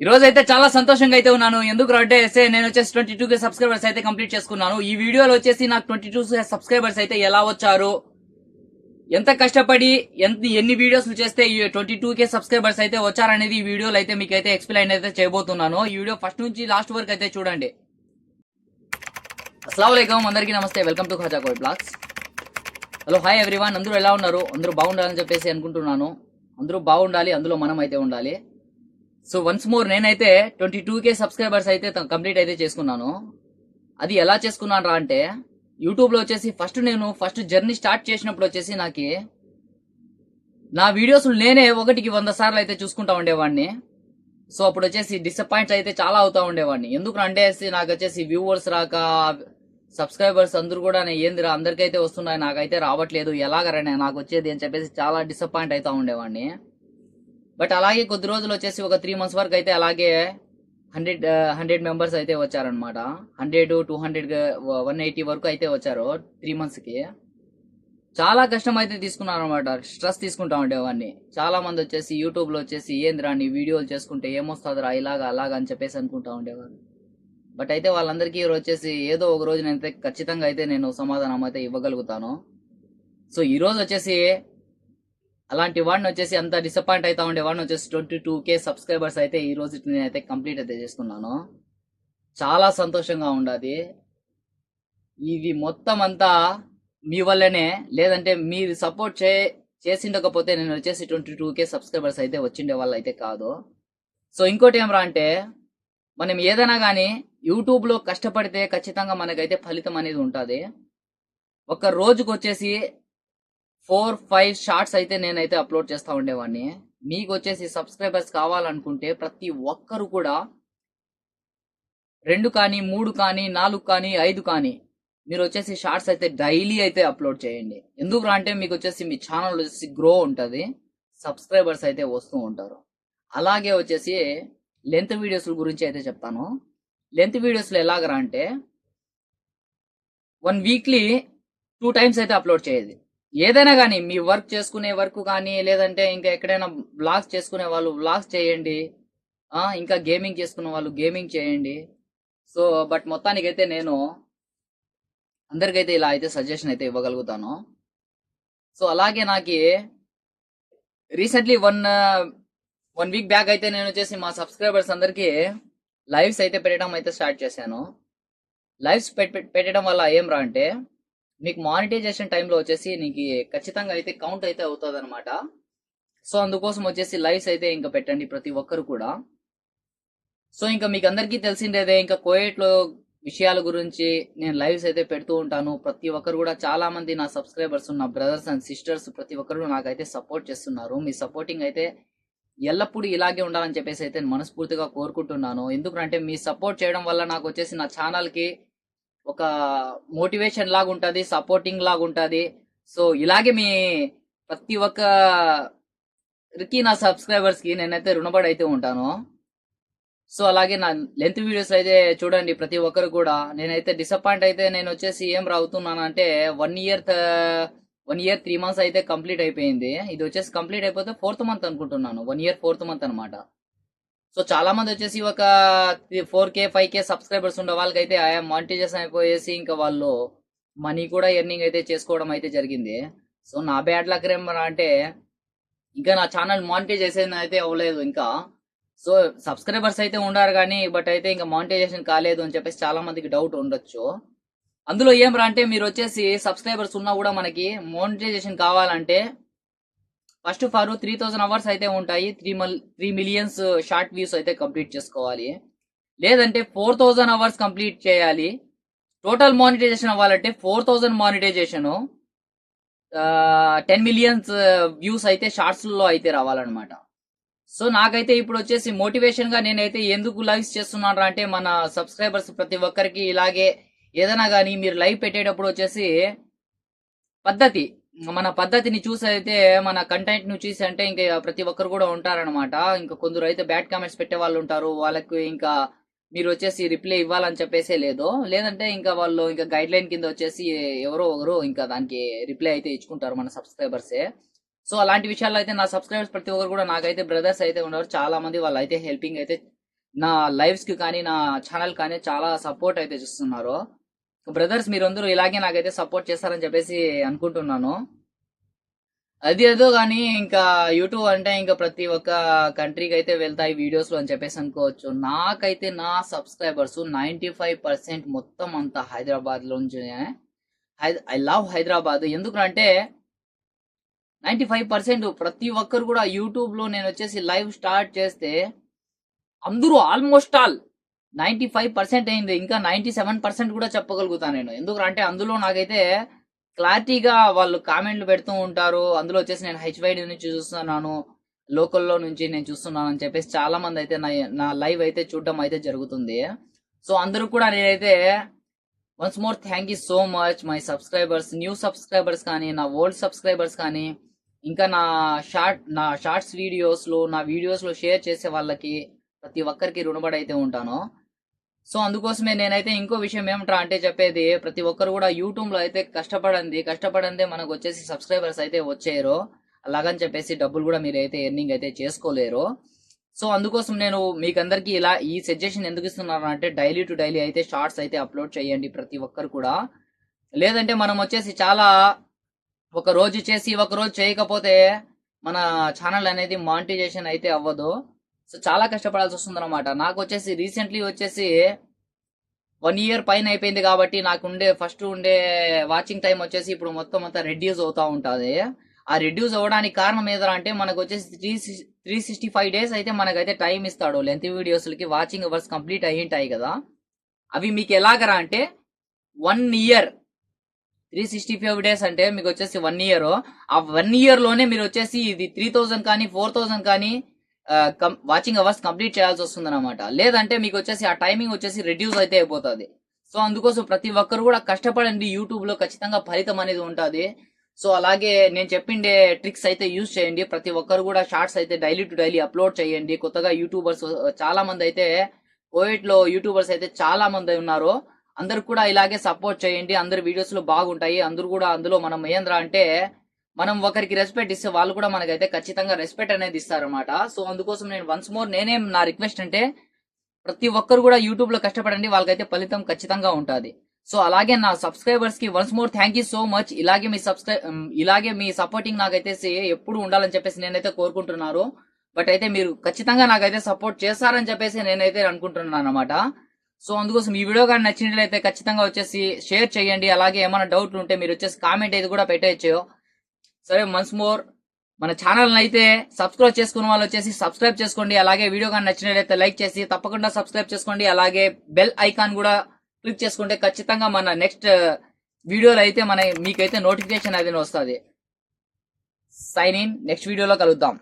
ఈ రోజు అయితే చాలా సంతోషంగా అయితే ఉన్నాను. ఎందుకు అంటే నేను వచ్చేసి ట్వంటీ టూ కే సబ్స్క్రైబర్స్ అయితే కంప్లీట్ చేసుకున్నాను. ఈ వీడియోలో వచ్చేసి నాకు ట్వంటీ టూ సబ్స్క్రైబర్స్ అయితే ఎలా వచ్చారు? ఎంత కష్టపడి ఎంత ఎన్ని వీడియోస్ చేస్తే ఈ ట్వంటీ టూ కే సబ్స్క్రైబర్స్ అయితే వచ్చారనేది ఈ వీడియోలో అయితే మీకు అయితే ఎక్స్ప్లెయిన్ అయితే చేయబోతున్నాను. ఈ వీడియో ఫస్ట్ నుంచి లాస్ట్ వరకు అయితే చూడండి. అస్సలం అందరికీ నమస్తే. Welcome to Khaja code blogs. Hello hi everyone. అందరూ ఎలా ఉన్నారు? అందరూ బాగుండాలని చెప్పేసి అనుకుంటున్నాను. అందరూ బాగుండాలి అందులో మనం అయితే ఉండాలి. సో వన్స్ మోర్ నేనైతే ట్వంటీ టూ కే సబ్స్క్రైబర్స్ అయితే కంప్లీట్ అయితే చేసుకున్నాను. అది ఎలా చేసుకున్నాను రా అంటే యూట్యూబ్లో వచ్చేసి ఫస్ట్ నేను ఫస్ట్ జర్నీ స్టార్ట్ చేసినప్పుడు వచ్చేసి నాకు నా వీడియోస్ నేనే ఒకటికి వంద సార్లు అయితే చూసుకుంటా ఉండేవాడిని. సో అప్పుడు వచ్చేసి డిసప్పాయింట్ అయితే చాలా అవుతా ఉండేవాడిని. ఎందుకు అంటే నాకు వచ్చేసి వ్యూవర్స్ రాక సబ్స్క్రైబర్స్ అందరూ కూడా ఏందిరా అందరికైతే వస్తున్నాయి నాకైతే రావట్లేదు ఎలాగరనే నాకు వచ్చేది అని చెప్పేసి చాలా డిసప్పాయింట్ అవుతా ఉండేవాడిని. బట్ అలాగే కొద్ది రోజులు వచ్చేసి ఒక త్రీ మంత్స్ వరకు అయితే అలాగే హండ్రెడ్ హండ్రెడ్ మెంబర్స్ అయితే వచ్చారనమాట hundred two hundred one eighty వరకు అయితే వచ్చారు త్రీ మంత్స్కి చాలా కష్టం అయితే తీసుకున్నాను అనమాట స్ట్రెస్ తీసుకుంటా ఉండేవాడిని చాలా మంది వచ్చేసి యూట్యూబ్లో వచ్చేసి ఏందిరా నీ వీడియోలు చేసుకుంటే ఏమొస్తుందిరా ఇలాగా అలాగా అని చెప్పేసి అనుకుంటా ఉండేవారు బట్ అయితే వాళ్ళందరికీ వచ్చేసి ఏదో ఒక రోజు అయితే ఖచ్చితంగా అయితే నేను సమాధానం అయితే ఇవ్వగలుగుతాను. సో ఈరోజు వచ్చేసి అలాంటి వాడిని వచ్చేసి అంత డిసప్పాయింట్ అవుతా ఉండే వాడిని వచ్చేసి ట్వంటీ టూ కే సబ్స్క్రైబర్స్ అయితే ఈ రోజు నేనైతే కంప్లీట్ అయితే చేసుకున్నాను. చాలా సంతోషంగా ఉండదు ఇవి మొత్తం అంతా మీ వల్లనే లేదంటే మీరు సపోర్ట్ చే చేసిండకపోతే నేను వచ్చేసి ట్వంటీ టూ కే సబ్స్క్రైబర్స్ అయితే వచ్చిండే వాళ్ళు అయితే కాదు. సో ఇంకోటి ఏమరా అంటే మనం ఏదైనా కానీ యూట్యూబ్లో కష్టపడితే ఖచ్చితంగా మనకైతే ఫలితం అనేది ఉంటుంది. ఒక రోజుకు వచ్చేసి ఫోర్ ఫైవ్ షార్ట్స్ అయితే నేనైతే అప్లోడ్ చేస్తూ ఉండేవాడిని. మీకు వచ్చేసి సబ్స్క్రైబర్స్ కావాలనుకుంటే ప్రతి ఒక్కరు కూడా రెండు కానీ మూడు కానీ నాలుగు కానీ ఐదు కానీ మీరు వచ్చేసి షార్ట్స్ అయితే డైలీ అయితే అప్లోడ్ చేయండి. ఎందుకు అంటే మీకు వచ్చేసి మీ ఛానల్ వచ్చేసి గ్రో ఉంటుంది సబ్స్క్రైబర్స్ అయితే వస్తూ ఉంటారు. అలాగే వచ్చేసి లెంత్ వీడియోస్ గురించి అయితే చెప్తాను. లెంత్ వీడియోస్లో ఎలాగరా అంటే వన్ వీక్లీ టూ టైమ్స్ అయితే అప్లోడ్ చేయాలి ఏదైనా కానీ మీ వర్క్ చేసుకునే వర్క్ కానీ లేదంటే ఇంకా ఎక్కడైనా బ్లాగ్స్ చేసుకునే వాళ్ళు బ్లాగ్స్ చేయండి. ఇంకా గేమింగ్ చేసుకునే వాళ్ళు గేమింగ్ చేయండి. సో బట్ మొత్తానికైతే నేను అందరికైతే ఇలా అయితే సజెషన్ అయితే ఇవ్వగలుగుతాను. సో అలాగే నాకు recently one one week back అయితే నేను వచ్చేసి మా సబ్స్క్రైబర్స్ అందరికీ లైవ్స్ అయితే పెట్టడం అయితే స్టార్ట్ చేశాను. లైవ్స్ పెట్టడం వల్ల ఏం రా అంటే మీకు మానిటైజేషన్ టైంలో వచ్చేసి నీకు ఖచ్చితంగా అయితే కౌంట్ అయితే అవుతుంది అనమాట సో అందుకోసం వచ్చేసి లైవ్స్ అయితే ఇంకా పెట్టండి ప్రతి ఒక్కరు కూడా. సో ఇంకా మీకు అందరికీ తెలిసిందేదే ఇంకా కోయేట్లో విషయాల గురించి నేను లైవ్స్ అయితే పెడుతూ ఉంటాను. ప్రతి ఒక్కరు కూడా చాలా మంది నా సబ్స్క్రైబర్స్ నా బ్రదర్స్ అండ్ సిస్టర్స్ ప్రతి ఒక్కరు నాకైతే సపోర్ట్ చేస్తున్నారు. మీ సపోర్టింగ్ అయితే ఎల్లప్పుడూ ఇలాగే ఉండాలని చెప్పేసి అయితే మనస్ఫూర్తిగా కోరుకుంటున్నాను. ఎందుకంటే మీ సపోర్ట్ చేయడం వల్ల నాకు వచ్చేసి నా ఛానల్కి ఒక మోటివేషన్ లాగా ఉంటుంది సపోర్టింగ్ లాగా ఉంటుంది సో ఇలాగే మీ ప్రతి ఒక్కరికి నా సబ్స్క్రైబర్స్కి నేనైతే రుణపడి అయితే ఉంటాను. సో అలాగే నా లెంత్ వీడియోస్ అయితే చూడండి ప్రతి ఒక్కరు కూడా. నేనైతే డిసప్పాయింట్ అయితే నేను వచ్చేసి ఏం రావుతున్నాను అంటే one year one year three months అయితే కంప్లీట్ అయిపోయింది. ఇది వచ్చేసి కంప్లీట్ అయిపోతే ఫోర్త్ మంత్ అనుకుంటున్నాను. వన్ ఇయర్ ఫోర్త్ మంత్ అనమాట సో చాలా మంది వచ్చేసి ఒక four K five K subscribers ఉండే వాళ్ళకైతే మానిటైజేషన్ అయిపోయేసి ఇంకా వాళ్ళు మనీ కూడా ఎర్నింగ్ అయితే చేసుకోవడం అయితే జరిగింది. సో నా బ్యాడ్ లక్ రేమరా అంటే ఇంకా నా ఛానల్ మానిటైజేషన్ అయితే అవ్వలేదు ఇంకా. సో సబ్స్క్రైబర్స్ అయితే ఉండారు కానీ బట్ అయితే ఇంకా మానిటైజేషన్ కాలేదు అని చెప్పేసి చాలా మందికి డౌట్ ఉండొచ్చు. అందులో ఏం రా అంటే మీరు వచ్చేసి సబ్స్క్రైబర్స్ ఉన్నా కూడా మనకి మానిటైజేషన్ కావాలంటే first for three thousand hours అయితే ఉంటాయి. త్రీ మల్ త్రీ మిలియన్స్ షార్ట్ వ్యూస్ అయితే కంప్లీట్ చేసుకోవాలి. లేదంటే ఫోర్ థౌజండ్ అవర్స్ కంప్లీట్ చేయాలి. టోటల్ మానిటైజేషన్ అవ్వాలంటే four thousand monetization ten millions views అయితే షార్ట్స్లో అయితే రావాలన్నమాట. సో నాకైతే ఇప్పుడు వచ్చేసి మోటివేషన్గా నేనైతే ఎందుకు లైవ్స్ చేస్తున్నాను అంటే మన సబ్స్క్రైబర్స్ ప్రతి ఒక్కరికి ఇలాగే ఏదైనా కానీ మీరు లైవ్ పెట్టేటప్పుడు వచ్చేసి పద్ధతి. మన పద్ధతిని చూసి అయితే మన కంటెంట్ను చూసి అంటే ఇంకా ప్రతి ఒక్కరు కూడా ఉంటారనమాట ఇంకా కొందరు అయితే బ్యాడ్ కామెంట్స్ పెట్టే వాళ్ళు ఉంటారు. వాళ్ళకి ఇంకా మీరు వచ్చేసి రిప్లై ఇవ్వాలని చెప్పేసే లేదు. లేదంటే ఇంకా వాళ్ళు ఇంకా గైడ్ లైన్ కింద వచ్చేసి ఎవరో ఒకరు ఇంకా దానికి రిప్లై అయితే ఇచ్చుకుంటారు మన సబ్స్క్రైబర్సే సో అలాంటి విషయాల్లో అయితే నా సబ్స్క్రైబర్స్ ప్రతి ఒక్కరు కూడా నాకైతే బ్రదర్స్ అయితే ఉన్నారు. చాలా మంది వాళ్ళు అయితే హెల్పింగ్ అయితే నా లైవ్స్కి కానీ నా ఛానల్ కానీ చాలా సపోర్ట్ అయితే చేస్తున్నారు. బ్రదర్స్ మీరందరూ ఇలాగే నాకైతే సపోర్ట్ చేస్తారని చెప్పేసి అనుకుంటున్నాను. అది ఏదో కానీ ఇంకా యూట్యూబ్ అంటే ఇంకా ప్రతి ఒక్క కంట్రీకి అయితే వెళ్తాయి వీడియోస్లో అని చెప్పేసి అనుకోవచ్చు. నాకైతే నా సబ్స్క్రైబర్స్ నైంటీ ఫైవ్ పర్సెంట్ మొత్తం అంతా హైదరాబాద్ ఐ లవ్ హైదరాబాద్. ఎందుకంటే నైంటీ ఫైవ్ పర్సెంట్ ప్రతి ఒక్కరు కూడా యూట్యూబ్లో నేను వచ్చేసి లైవ్ స్టార్ట్ చేస్తే అందరూ almost all ninety five percent అయింది. ఇంకా నైంటీ సెవెన్ పర్సెంట్ కూడా చెప్పగలుగుతాను నేను. ఎందుకంటే అందులో నాకైతే క్లారిటీగా వాళ్ళు కామెంట్లు పెడుతూ ఉంటారు. అందులో వచ్చేసి నేను హెచ్వైడి నుంచి చూస్తున్నాను. లోకల్లో నుంచి నేను చూస్తున్నాను అని చెప్పేసి చాలా మంది అయితే నా నా లైవ్ అయితే చూడడం అయితే జరుగుతుంది. సో అందరూ కూడా నేనైతే once more thank you so much my subscribers new subscribers కానీ నా ఓల్డ్ సబ్స్క్రైబర్స్ కానీ ఇంకా నా షార్ట్ నా షార్ట్స్ వీడియోస్లో నా వీడియోస్లో షేర్ చేసే వాళ్ళకి ప్రతి ఒక్కరికి రుణపడి అయితే ఉంటాను. సో అందుకోసమే నేనైతే ఇంకో విషయం ఏమిట్రా అంటే చెప్పేది ప్రతి ఒక్కరు కూడా యూట్యూబ్లో అయితే కష్టపడండి కష్టపడందే మనకు వచ్చేసి సబ్స్క్రైబర్స్ అయితే వచ్చేయరు. అలాగని చెప్పేసి డబ్బులు కూడా మీరు అయితే ఎర్నింగ్ అయితే చేసుకోలేరు. సో అందుకోసం నేను మీకందరికి ఇలా ఈ సజెషన్ ఎందుకు ఇస్తున్నాను అంటే డైలీ టు డైలీ అయితే షార్ట్స్ అయితే అప్లోడ్ చేయండి ప్రతి ఒక్కరు కూడా. లేదంటే మనం వచ్చేసి చాలా ఒక రోజు చేసి ఒక రోజు చేయకపోతే మన ఛానల్ అనేది మానిటైజేషన్ అయితే అవ్వదు. సో చాలా కష్టపడాల్సి వస్తుంది అనమాట నాకు వచ్చేసి రీసెంట్లీ వచ్చేసి వన్ ఇయర్ పైన అయిపోయింది కాబట్టి నాకు ఉండే ఫస్ట్ ఉండే వాచింగ్ టైం వచ్చేసి ఇప్పుడు మొత్తం అంతా రెడ్యూస్ అవుతా ఉంటుంది. ఆ రెడ్యూస్ అవ్వడానికి కారణం ఏదరా అంటే మనకు వచ్చేసి three three sixty five days అయితే మనకైతే టైం ఇస్తాడు. లెంత్ వీడియోస్లకి వాచింగ్ అవర్స్ కంప్లీట్ అయ్యి ఉంటాయి కదా. అవి మీకు ఎలాగరా అంటే one year three sixty five days అంటే మీకు వచ్చేసి వన్ ఇయర్ ఆ వన్ ఇయర్లోనే మీరు వచ్చేసి ఇది త్రీ థౌసండ్ కానీ ఫోర్ థౌజండ్ కానీ వాచింగ్ అవర్స్ కంప్లీట్ చేయాల్సి వస్తుంది అనమాట లేదంటే మీకు వచ్చేసి ఆ టైమింగ్ వచ్చేసి రెడ్యూస్ అయితే అయిపోతుంది. సో అందుకోసం ప్రతి ఒక్కరు కూడా కష్టపడండి. యూట్యూబ్లో ఖచ్చితంగా ఫలితం అనేది ఉంటుంది. సో అలాగే నేను చెప్పిండే ట్రిక్స్ అయితే యూజ్ చేయండి. ప్రతి ఒక్కరు కూడా షార్ట్స్ అయితే డైలీ టు డైలీ అప్లోడ్ చేయండి. కొత్తగా యూట్యూబర్స్ చాలా మంది అయితే కోవిడ్లో యూట్యూబర్స్ అయితే చాలా మంది ఉన్నారు. అందరు కూడా ఇలాగే సపోర్ట్ చేయండి. అందరి వీడియోస్లో బాగుంటాయి. అందరూ కూడా అందులో మనం ఏంద్రా అంటే మనం ఒకరికి రెస్పెక్ట్ ఇస్తే వాళ్ళు కూడా మనకైతే ఖచ్చితంగా రెస్పెక్ట్ అనేది ఇస్తారన్నమాట. సో అందుకోసం నేను వన్స్ మోర్ నేనేం నా రిక్వెస్ట్ అంటే ప్రతి ఒక్కరు కూడా యూట్యూబ్లో కష్టపడండి వాళ్ళకైతే ఫలితం ఖచ్చితంగా ఉంటుంది. సో అలాగే నా సబ్స్క్రైబర్స్కి once more thank you so much ఇలాగే మీ సబ్స్క్రై ఇలాగే మీ సపోర్టింగ్ నాకైతే ఎప్పుడు ఉండాలని చెప్పేసి నేనైతే కోరుకుంటున్నారు. బట్ అయితే మీరు ఖచ్చితంగా నాకైతే సపోర్ట్ చేస్తారని చెప్పేసి నేనైతే అనుకుంటున్నాను అనమాట సో అందుకోసం ఈ వీడియో కానీ నచ్చినట్లయితే ఖచ్చితంగా వచ్చేసి షేర్ చేయండి. అలాగే ఏమైనా డౌట్ ఉంటే మీరు వచ్చేసి కామెంట్ అయితే కూడా పెట్టేయచ్చు. సరే వన్స్ మోర్ మన ఛానల్ని అయితే సబ్స్క్రైబ్ చేసుకున్న వాళ్ళు వచ్చేసి సబ్స్క్రైబ్ చేసుకోండి. అలాగే వీడియో కానీ నచ్చినట్లయితే లైక్ చేసి తప్పకుండా సబ్స్క్రైబ్ చేసుకోండి. అలాగే బెల్ ఐకాన్ కూడా క్లిక్ చేసుకుంటే ఖచ్చితంగా మన నెక్స్ట్ వీడియోలో uh, అయితే మన మీకైతే నోటిఫికేషన్ అనేది వస్తుంది. సైన్ ఇన్ నెక్స్ట్ వీడియోలో కలుద్దాం.